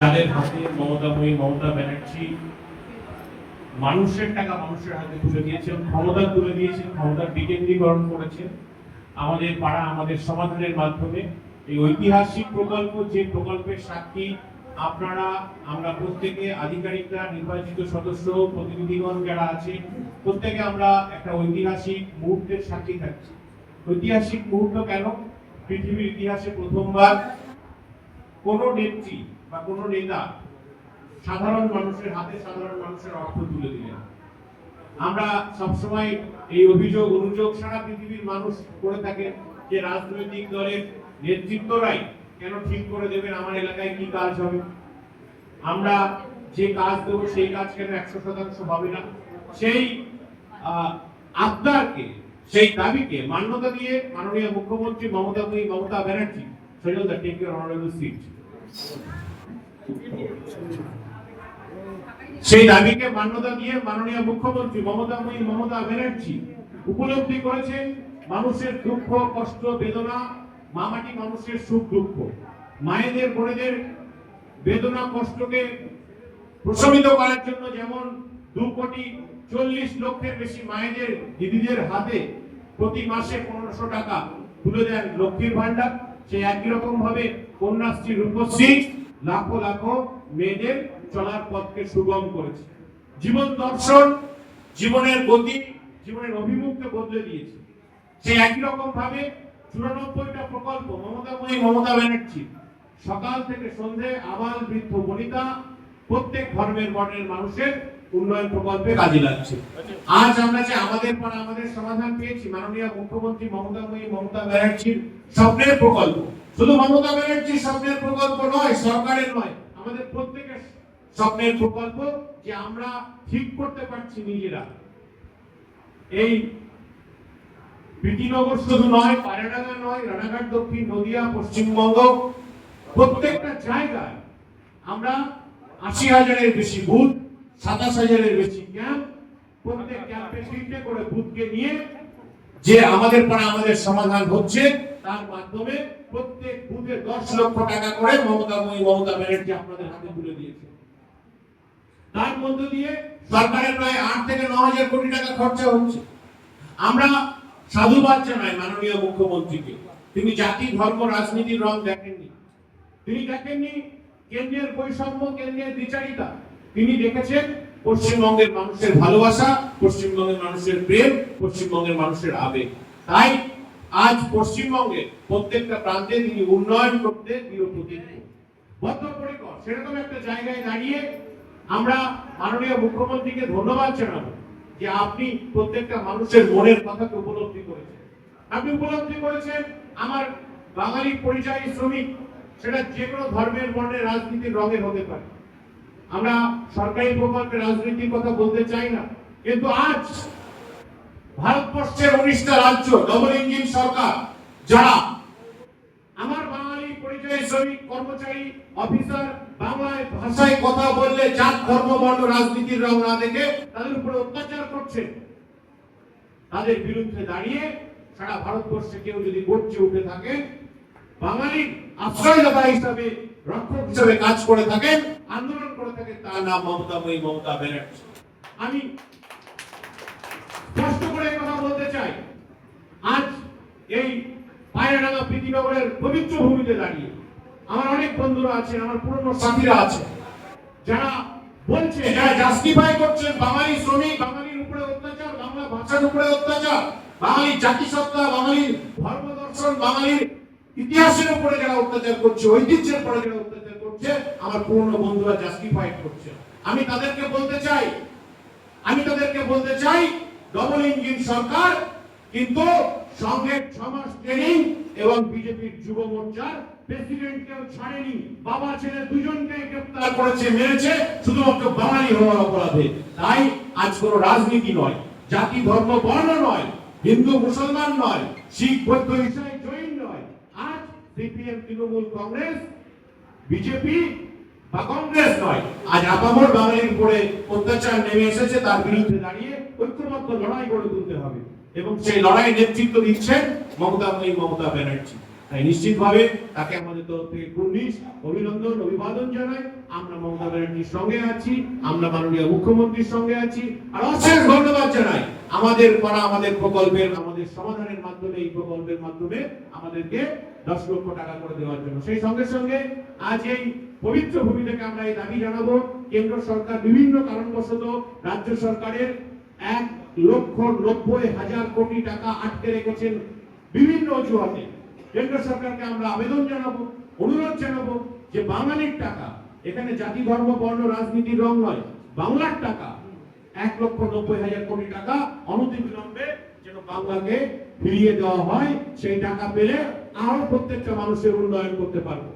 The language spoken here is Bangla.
তাদের হাতে মমতাময়ী মমতা ব্যানার্জি মানুষের টাকা মানুষের হাতে তুলে দিয়েছেন, ক্ষমতা তুলে দিয়েছেন, ক্ষমতার বিকেন্দ্রীকরণ করেছেন। আমাদের পাড়া, আমাদের সমাধানের মাধ্যমে এই ঐতিহাসিক প্রকল্প, যে প্রকল্পের সাক্ষী আপনারা, আমরা প্রত্যেকে আধিকারিকরা, নির্বাচিত সদস্য, প্রতিনিধিগণ যারা আছে, প্রত্যেকে আমরা একটা ঐতিহাসিক মুহূর্তের সাক্ষী থাকছি। ঐতিহাসিক মুহূর্ত কেন? পৃথিবীর ইতিহাসে প্রথমবার কোন নেত্রী বা কোন নেতা সাধারণ মানুষের হাতে সাধারণ মানুষের অর্থ তুলে দিলেন। আমরা সবসময় এই অভিযোগ, অনুযোগ সারা পৃথিবীর মানুষ করে থাকে যে রাজনৈতিক দলের নেতৃত্বরাই কেন ঠিক করে দেবেন, আমার এলাকায় কি কাজ হবে? আমরা যে কাজ দেবো, সেই কাজ কেন একশো শতাংশ হবে না? সেই আবদারকে, সেই দাবিকে মান্যতা দিয়ে মাননীয় মুখ্যমন্ত্রী Mamata Mamata Banerjee the take your honourable seat সেই দাবিকে মান্যতা দিয়ে মাননীয় মুখ্যমন্ত্রী মমতা মমতা ব্যানার্জি উপলব্ধি করেছেন মানুষের দুঃখ, কষ্ট, বেদনা, মামাটি মানুষের সুখ, দুঃখ। মায়েদের, বোনেদের বেদনা, কষ্টকে প্রশমিত করার জন্য যেমন দু কোটি চল্লিশ লক্ষের বেশি মায়েদের দিদিদের হাতে প্রতি মাসে পনেরোশো টাকা তুলে দেন লক্ষ্মীর ভান্ডার সেই একই রকম ভাবে কন্যাশ্রী রূপশ্রী লাখো লাখো মেয়েদের চলার পথকে সুগম করেছে। জীবন দর্শন জীবনের গতি জীবনের অভিমুখকে বদলে দিয়েছে। সেই একই রকম ভাবে চুরানব্বইটা প্রকল্প মমতাময়ী মমতা ব্যানার্জি সকাল থেকে সন্ধে আবাল বৃদ্ধ বনিতা প্রত্যেক ধর্মের বর্ণের মানুষের উন্নয়ন প্রকল্পে কাজে লাগছে। আজ আমরা যে আমাদের পর আমাদের সমাধান পেয়েছি মাননীয় মুখ্যমন্ত্রী মমতাময়ী মমতা ব্যানার্জির স্বপ্নের প্রকল্প। শুধু মমতা ব্যানার্জির স্বপ্নের প্রকল্প নয়, সরকারের নয়, আমাদের প্রত্যেকের স্বপ্নের প্রকল্প যে আমরা ঠিক করতে পারছি নিজেরা। এই প্রীতিনগর শুধু নয় পায়রাডাঙ্গা নয়, রানাঘাট, দক্ষিণ নদিয়া, পশ্চিমবঙ্গ, প্রত্যেকটা জায়গায় আমরা আশি হাজারের বেশি বুথ, সাতাশ হাজারের বেশি ক্যাম্প, প্রত্যেক ক্যাম্পে তিনটে করে বুথকে নিয়ে যে আমাদের পাড়া আমাদের সমাধান হচ্ছে, তার মাধ্যমে প্রত্যেক বুথে দশ লক্ষ টাকা করে মমতা ব্যানার্জি আপনাদের হাতে তুলে দিয়েছে। তার মধ্য দিয়ে সরকারের প্রায় আট থেকে ন হাজার কোটি টাকা খরচা হচ্ছে। আমরা মাননীয় মুখ্যমন্ত্রীকে। তিনি জাতি, ধর্ম, রাজনীতির রং দেখেননি। তিনি দেখেননি কেন্দ্রের বৈষম্য, কেন্দ্রের বিচারিতা। তিনি দেখেছেন পশ্চিমবঙ্গের মানুষের ভালোবাসা, পশ্চিমবঙ্গের মানুষের প্রেম, পশ্চিমবঙ্গের মানুষের আবেগ। তাই আজ পশ্চিমবঙ্গের প্রত্যেকটা প্রান্তে তিনি উন্নয়ন করতে বদ্ধপরিকর সেরকম একটা জায়গায় দাঁড়িয়ে আমরা মাননীয় মুখ্যমন্ত্রীকে ধন্যবাদ জানাব যে আপনি প্রত্যেকটা মানুষের মনের কথাকে উপলব্ধি করেছেন। আপনি উপলব্ধি করেছেন আমার বাঙালি পরিযায়ী শ্রমিক, সেটা যে কোনো ধর্মের বর্ণের রাজনীতির রঙের হতে পারে। আমরা সরকারি প্রকল্পের রাজনীতির কথা বলতে চাই না, কিন্তু আজ ভারতবর্ষের উনিশটা রাজ্য ডবল ইঞ্জিন সরকার, যারা আমার বাঙালি পরিযায়ী শ্রমিক, কর্মচারী অফিসার বাংলায় ভাষায় কথা বললে জাত, ধর্ম, বর্ণ, রাজনীতির রং না দেখে তাদের উপরে অত্যাচার করছে। তাদের বিরুদ্ধে দাঁড়িয়ে সারা ভারতবর্ষে কেউ যদি গর্জে উঠে থাকে, বাঙালির আশ্রয়দাতা হিসাবে, রক্ষক হিসাবে কাজ করে থাকেন, আন্দোলন করে থাকেন, তার নাম মমতাময়ী মমতা ব্যানার্জি। আমি স্পষ্ট করে কথা বলতে চাই। আজ এই পায়রাডাঙ্গা প্রীতিনগরের পবিত্র ভূমিতে দাঁড়িয়ে আমার অনেক বন্ধুরা আছে, আমার পুরনো সাথীরা আছে, যারা বলছে যারা জাস্টিফাই করছেন বাঙালি শ্রমিক, বাঙালির উপরে অত্যাচার, বাংলা ভাষার উপরে অত্যাচার, বাঙালি জাতিসত্তা, বাঙালির ধর্ম দর্শন, বাঙালির ইতিহাসের উপরে যারা অত্যাচার করছে, ঐতিহ্যের উপরে যারা অত্যাচার করছে, আমার পুরনো বন্ধুরা জাস্টিফাই করছে। আমি তাদেরকে বলতে চাই, আমি তাদেরকে বলতে চাই ডবল ইঞ্জিন সরকার, কিন্তু সঙ্গে সমাজ ট্রেনিং এবং বিজেপির যুব মোর্চার প্রেসিডেন্টকেও ছাড়েনি। বাবা ছেলে দুজনকে করেছে, মেরেছে, শুধুমাত্র বাঙালি হওয়ার অপরাধে। তাই আজ কোনো রাজনীতি নয়, জাতি, ধর্ম, বর্ণ নয়, হিন্দু, মুসলমান নয়, শিখ, বৌদ্ধ ইসলাম জৈন নয়। আজ সিপিএম, তৃণমূল কংগ্রেস, বিজেপি বা কংগ্রেস নয়। আজ আপামর বাঙালির উপরে অত্যাচার নেমে এসেছে, তার বিরুদ্ধে দাঁড়িয়ে ঐক্যবদ্ধ লড়াই গড়ে তুলতে হবে। এবং সেই লড়াই নেতৃত্ব দিচ্ছেন মমতা মমতা ব্যানার্জি। তাই নিশ্চিতভাবে তাকে আমাদের তরফ থেকে কুর্নিশ, অভিনন্দন, অভিবাদন জানাই। আমরা মমতা ব্যানার্জির সঙ্গে আছি, আমরা মাননীয় মুখ্যমন্ত্রীর সঙ্গে আছি। আর অশেষ ধন্যবাদ জানাই আমাদের করা আমাদের প্রকল্পের, আমাদের সমাধানের মাধ্যমে, এই প্রকল্পের মাধ্যমে আমাদেরকে দশ লক্ষ টাকা করে দেওয়ার জন্য। সেই সঙ্গে সঙ্গে আজ এই পবিত্র ভূমি থেকে আমরা এই দাবি জানাব। কেন্দ্র সরকার বিভিন্ন কারণবশত রাজ্য সরকারের এক লক্ষ নব্বই হাজার কোটি টাকা আটকে রেখেছেন বিভিন্ন অজুহাতে। কেন্দ্র সরকারকে আমরা আবেদন জানাব, অনুরোধ জানাব যে বাঙালির টাকা, এখানে জাতি, ধর্ম, বর্ণ রাজনীতির রং নয়, বাংলার টাকা, এক লক্ষ নব্বই হাজার কোটি টাকা অনতিবিলম্বে যেন বাংলাকে ফিরিয়ে দেওয়া হয়, সেই টাকা পেলে আরও প্রত্যেকটা মানুষের উন্নয়ন করতে পারব।